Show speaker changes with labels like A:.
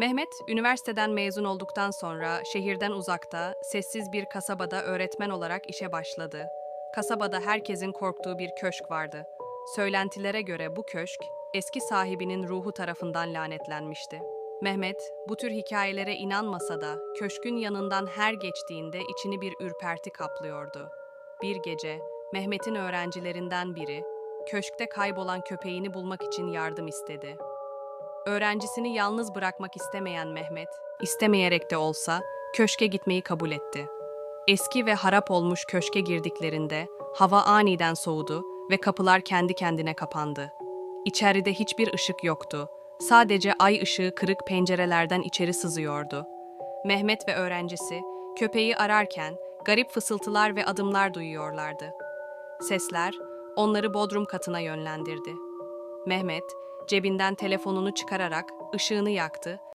A: Mehmet, üniversiteden mezun olduktan sonra şehirden uzakta, sessiz bir kasabada öğretmen olarak işe başladı. Kasabada herkesin korktuğu bir köşk vardı. Söylentilere göre bu köşk, eski sahibinin ruhu tarafından lanetlenmişti. Mehmet, bu tür hikayelere inanmasa da köşkün yanından her geçtiğinde içini bir ürperti kaplıyordu. Bir gece, Mehmet'in öğrencilerinden biri, köşkte kaybolan köpeğini bulmak için yardım istedi. Öğrencisini yalnız bırakmak istemeyen Mehmet, istemeyerek de olsa köşke gitmeyi kabul etti. Eski ve harap olmuş köşke girdiklerinde hava aniden soğudu ve kapılar kendi kendine kapandı. İçeride hiçbir ışık yoktu. Sadece ay ışığı kırık pencerelerden içeri sızıyordu. Mehmet ve öğrencisi köpeği ararken garip fısıltılar ve adımlar duyuyorlardı. Sesler onları bodrum katına yönlendirdi. Mehmet cebinden telefonunu çıkararak ışığını yaktı